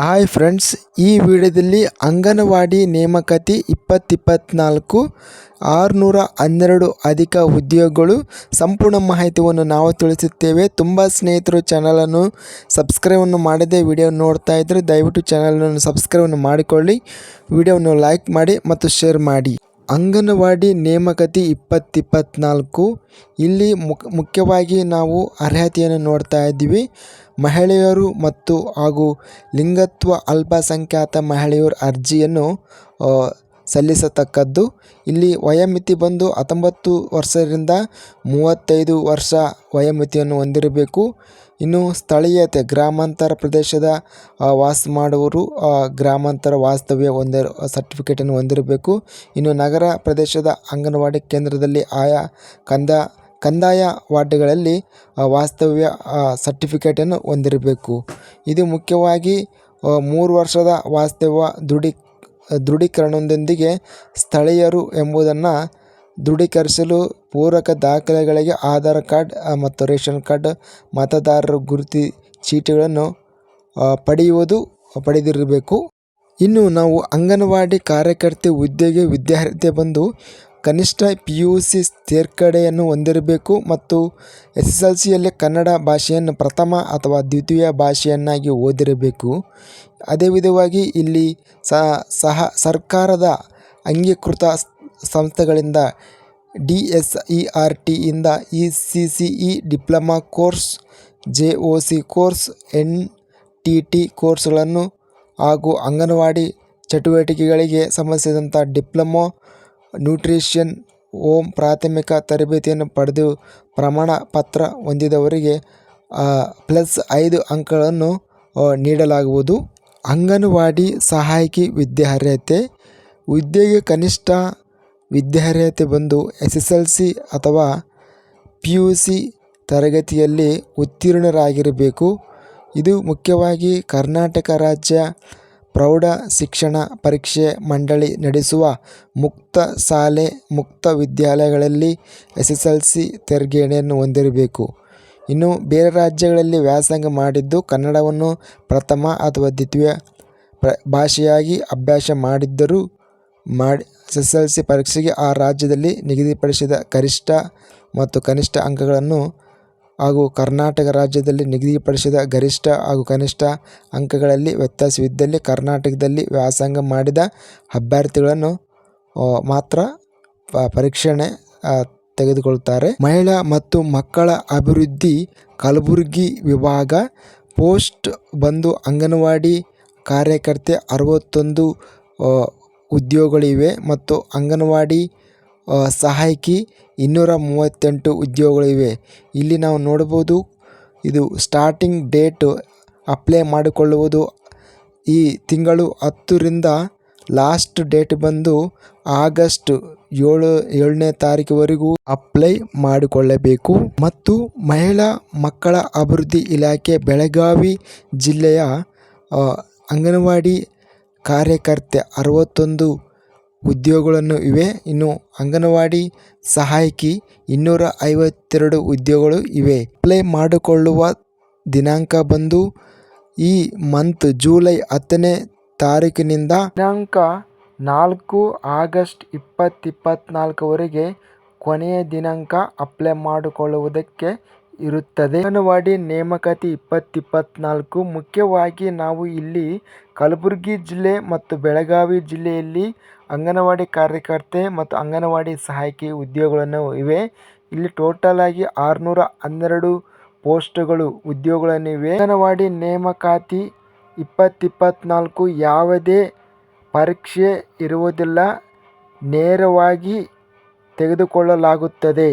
Hi friends, ಈ ವಿಡಿಯೋದಲ್ಲಿ ಅಂಗನವಾಡಿ ನೇಮಕಾತಿ ಇಪ್ಪತ್ತಿಪ್ಪತ್ನಾಲ್ಕು, ಆರುನೂರ ಹನ್ನೆರಡು ಅಧಿಕ ಉದ್ಯೋಗಗಳು ಸಂಪೂರ್ಣ ಮಾಹಿತಿಯನ್ನು ನಾವು ತಿಳಿಸುತ್ತೇವೆ. ತುಂಬ ಸ್ನೇಹಿತರು ಚಾನಲನ್ನು ಸಬ್ಸ್ಕ್ರೈಬನ್ನು ಮಾಡದೆ ವಿಡಿಯೋ ನೋಡ್ತಾ ಇದ್ದರೆ ದಯವಿಟ್ಟು ಚಾನಲನ್ನು ಸಬ್ಸ್ಕ್ರೈಬನ್ನು ಮಾಡಿಕೊಳ್ಳಿ. ವಿಡಿಯೋವನ್ನು ಲೈಕ್ ಮಾಡಿ ಮತ್ತು ಶೇರ್ ಮಾಡಿ. ಅಂಗನವಾಡಿ ನೇಮಕತಿ ಇಪ್ಪತ್ತಿಪ್ಪತ್ನಾಲ್ಕು, ಇಲ್ಲಿ ಮುಖ್ಯವಾಗಿ ನಾವು ಅರ್ಹತೆಯನ್ನು ನೋಡ್ತಾ ಇದ್ದೀವಿ. ಮಹಿಳೆಯರು ಮತ್ತು ಹಾಗೂ ಲಿಂಗತ್ವ ಅಲ್ಪಸಂಖ್ಯಾತ ಮಹಿಳೆಯರ ಅರ್ಜಿಯನ್ನು ಸಲ್ಲಿಸತಕ್ಕದ್ದು. ಇಲ್ಲಿ ವಯೋಮಿತಿ ಬಂದು ಹತ್ತೊಂಬತ್ತು ವರ್ಷದಿಂದ ಮೂವತ್ತೈದು ವರ್ಷ ವಯೋಮಿತಿಯನ್ನು ಹೊಂದಿರಬೇಕು. ಇನ್ನು ಸ್ಥಳೀಯತೆ, ಗ್ರಾಮಾಂತರ ಪ್ರದೇಶದ ವಾಸ ಮಾಡುವರು ಗ್ರಾಮಾಂತರ ವಾಸ್ತವ್ಯ ಹೊಂದಿರ ಸರ್ಟಿಫಿಕೇಟನ್ನು ಹೊಂದಿರಬೇಕು. ಇನ್ನು ನಗರ ಪ್ರದೇಶದ ಅಂಗನವಾಡಿ ಕೇಂದ್ರದಲ್ಲಿ ಆಯಾ ಕಂದ ಕಂದಾಯ ವಾರ್ಡ್ಗಳಲ್ಲಿ ವಾಸ್ತವ್ಯ ಸರ್ಟಿಫಿಕೇಟನ್ನು ಹೊಂದಿರಬೇಕು. ಇದು ಮುಖ್ಯವಾಗಿ ಮೂರು ವರ್ಷದ ವಾಸ್ತವ್ಯ ದೃಢಿ ದೃಢೀಕರಣದೊಂದಿಗೆ ಸ್ಥಳೀಯರು ಎಂಬುದನ್ನು ದೃಢೀಕರಿಸಲು ಪೂರಕ ದಾಖಲೆಗಳಿಗೆ ಆಧಾರ್ ಕಾರ್ಡ್ ಮತ್ತು ರೇಷನ್ ಕಾರ್ಡ್, ಮತದಾರರ ಗುರುತಿ ಚೀಟಿಗಳನ್ನು ಪಡೆಯುವುದು ಪಡೆದಿರಬೇಕು. ಇನ್ನು ನಾವು ಅಂಗನವಾಡಿ ಕಾರ್ಯಕರ್ತೆ ಹುದ್ದೆಗೆ ವಿದ್ಯಾರ್ಥಿ ಬಂದು ಕನಿಷ್ಠ ಪಿ ಯು ಸಿ ತೇರ್ಗಡೆಯನ್ನು ಹೊಂದಿರಬೇಕು ಮತ್ತು ಎಸ್ ಎಸ್ ಎಲ್ ಸಿಯಲ್ಲಿ ಕನ್ನಡ ಭಾಷೆಯನ್ನು ಪ್ರಥಮ ಅಥವಾ ದ್ವಿತೀಯ ಭಾಷೆಯನ್ನಾಗಿ ಓದಿರಬೇಕು. ಅದೇ ವಿಧವಾಗಿ ಇಲ್ಲಿ ಸಹ ಸರ್ಕಾರದ ಅಂಗೀಕೃತ ಸಂಸ್ಥೆಗಳಿಂದ D S E R ಟಿಯಿಂದ E C C E diploma course, J O C course, N T T ಕೋರ್ಸ್ಗಳನ್ನು ಹಾಗೂ ಅಂಗನವಾಡಿ ಚಟುವಟಿಕೆಗಳಿಗೆ ಸಂಬಂಧಿಸಿದಂಥ ಡಿಪ್ಲೊಮೊ ನ್ಯೂಟ್ರಿಷನ್ ಹೋಮ್ ಪ್ರಾಥಮಿಕ ತರಬೇತಿಯನ್ನು ಪಡೆದು ಪ್ರಮಾಣ ಪತ್ರ ಹೊಂದಿದವರಿಗೆ ಪ್ಲಸ್ ಐದು ಅಂಕಗಳನ್ನು ನೀಡಲಾಗುವುದು. ಅಂಗನವಾಡಿ ಸಹಾಯಕಿ ವಿದ್ಯಾರ್ಹತೆ ಹುದ್ದೆಗೆ ಕನಿಷ್ಠ ವಿದ್ಯಾರ್ಹತೆ ಬಂದು ಎಸ್ ಎಸ್ ಎಲ್ ಸಿ ಅಥವಾ ಪಿ ಯು ಸಿ ತರಗತಿಯಲ್ಲಿ ಉತ್ತೀರ್ಣರಾಗಿರಬೇಕು. ಇದು ಮುಖ್ಯವಾಗಿ ಕರ್ನಾಟಕ ರಾಜ್ಯ ಪ್ರೌಢ ಶಿಕ್ಷಣ ಪರೀಕ್ಷೆ ಮಂಡಳಿ ನಡೆಸುವ ಮುಕ್ತ ಶಾಲೆ, ಮುಕ್ತ ವಿದ್ಯಾಲಯಗಳಲ್ಲಿ ಎಸ್ ಎಸ್ ಎಲ್ ಸಿ ತೆರಿಗೆಯನ್ನು ಹೊಂದಿರಬೇಕು. ಇನ್ನು ಬೇರೆ ರಾಜ್ಯಗಳಲ್ಲಿ ವ್ಯಾಸಂಗ ಮಾಡಿದ್ದು ಕನ್ನಡವನ್ನು ಪ್ರಥಮ ಅಥವಾ ದ್ವಿತೀಯ ಭಾಷೆಯಾಗಿ ಅಭ್ಯಾಸ ಮಾಡಿದ್ದರೂ ಮಾಡಿ ಎಸ್ ಎಸ್ ಎಲ್ ಸಿ ಪರೀಕ್ಷೆಗೆ ಆ ರಾಜ್ಯದಲ್ಲಿ ನಿಗದಿಪಡಿಸಿದ ಗರಿಷ್ಠ ಮತ್ತು ಕನಿಷ್ಠ ಅಂಕಗಳನ್ನು ಹಾಗೂ ಕರ್ನಾಟಕ ರಾಜ್ಯದಲ್ಲಿ ನಿಗದಿಪಡಿಸಿದ ಗರಿಷ್ಠ ಹಾಗೂ ಕನಿಷ್ಠ ಅಂಕಗಳಲ್ಲಿ ವ್ಯತ್ಯಾಸವಿದ್ದಲ್ಲಿ ಕರ್ನಾಟಕದಲ್ಲಿ ವ್ಯಾಸಂಗ ಮಾಡಿದ ಅಭ್ಯರ್ಥಿಗಳನ್ನು ಮಾತ್ರ ಪರೀಕ್ಷಣೆ ತೆಗೆದುಕೊಳ್ತಾರೆ. ಮಹಿಳಾ ಮತ್ತು ಮಕ್ಕಳ ಅಭಿವೃದ್ಧಿ, ಕಲಬುರಗಿ ವಿಭಾಗ, ಪೋಸ್ಟ್ ಬಂದು ಅಂಗನವಾಡಿ ಕಾರ್ಯಕರ್ತೆ ಅರವತ್ತೊಂದು ಉದ್ಯೋಗಗಳಿವೆ ಮತ್ತು ಅಂಗನವಾಡಿ ಸಹಾಯಕಿ ಇನ್ನೂರ ಮೂವತ್ತೆಂಟು ಉದ್ಯೋಗಗಳಿವೆ. ಇಲ್ಲಿ ನಾವು ನೋಡ್ಬೋದು ಇದು ಸ್ಟಾರ್ಟಿಂಗ್ ಡೇಟ್ ಅಪ್ಲೈ ಮಾಡಿಕೊಳ್ಳುವುದು. ಈ ತಿಂಗಳು ಹತ್ತರಿಂದ ಲಾಸ್ಟ್ ಡೇಟ್ ಬಂದು ಆಗಸ್ಟ್ ಏಳು, ಏಳನೇ ತಾರೀಕುವರೆಗೂ ಅಪ್ಲೈ ಮಾಡಿಕೊಳ್ಳಬೇಕು. ಮತ್ತು ಮಹಿಳಾ ಮಕ್ಕಳ ಅಭಿವೃದ್ಧಿ ಇಲಾಖೆ ಬೆಳಗಾವಿ ಜಿಲ್ಲೆಯ ಅಂಗನವಾಡಿ ಕಾರ್ಯಕರ್ತೆ ಅರವತ್ತೊಂದು ಉದ್ಯೋಗಗಳನ್ನು ಇವೆ. ಇನ್ನು ಅಂಗನವಾಡಿ ಸಹಾಯಕಿ ಇನ್ನೂರ ಐವತ್ತೆರಡು ಉದ್ಯೋಗಗಳು ಇವೆ. ಅಪ್ಲೈ ಮಾಡಿಕೊಳ್ಳುವ ದಿನಾಂಕ ಬಂದು ಈ ಮಂತ್ ಜೂಲೈ ಹತ್ತನೇ ತಾರೀಕಿನಿಂದ ದಿನಾಂಕ ನಾಲ್ಕು ಆಗಸ್ಟ್ ಇಪ್ಪತ್ತಿಪ್ಪತ್ನಾಲ್ಕವರೆಗೆ ಕೊನೆಯ ದಿನಾಂಕ ಅಪ್ಲೈ ಮಾಡಿಕೊಳ್ಳುವುದಕ್ಕೆ ಇರುತ್ತದೆ. ಅಂಗನವಾಡಿ ನೇಮಕಾತಿ ಇಪ್ಪತ್ತಿಪ್ಪತ್ನಾಲ್ಕು. ಮುಖ್ಯವಾಗಿ ನಾವು ಇಲ್ಲಿ ಕಲಬುರಗಿ ಜಿಲ್ಲೆ ಮತ್ತು ಬೆಳಗಾವಿ ಜಿಲ್ಲೆಯಲ್ಲಿ ಅಂಗನವಾಡಿ ಕಾರ್ಯಕರ್ತೆ ಮತ್ತು ಅಂಗನವಾಡಿ ಸಹಾಯಕಿ ಉದ್ಯೋಗಗಳನ್ನು ಇವೆ. ಇಲ್ಲಿ ಟೋಟಲ್ ಆಗಿ ಆರುನೂರ ಹನ್ನೆರಡು ಪೋಸ್ಟ್ಗಳು ಉದ್ಯೋಗಗಳನ್ನಿವೆ. ಅಂಗನವಾಡಿ ನೇಮಕಾತಿ ಇಪ್ಪತ್ತಿಪ್ಪತ್ನಾಲ್ಕು ಯಾವುದೇ ಪರೀಕ್ಷೆ ಇರುವುದಿಲ್ಲ. ನೇರವಾಗಿ ತೆಗೆದುಕೊಳ್ಳಲಾಗುತ್ತದೆ.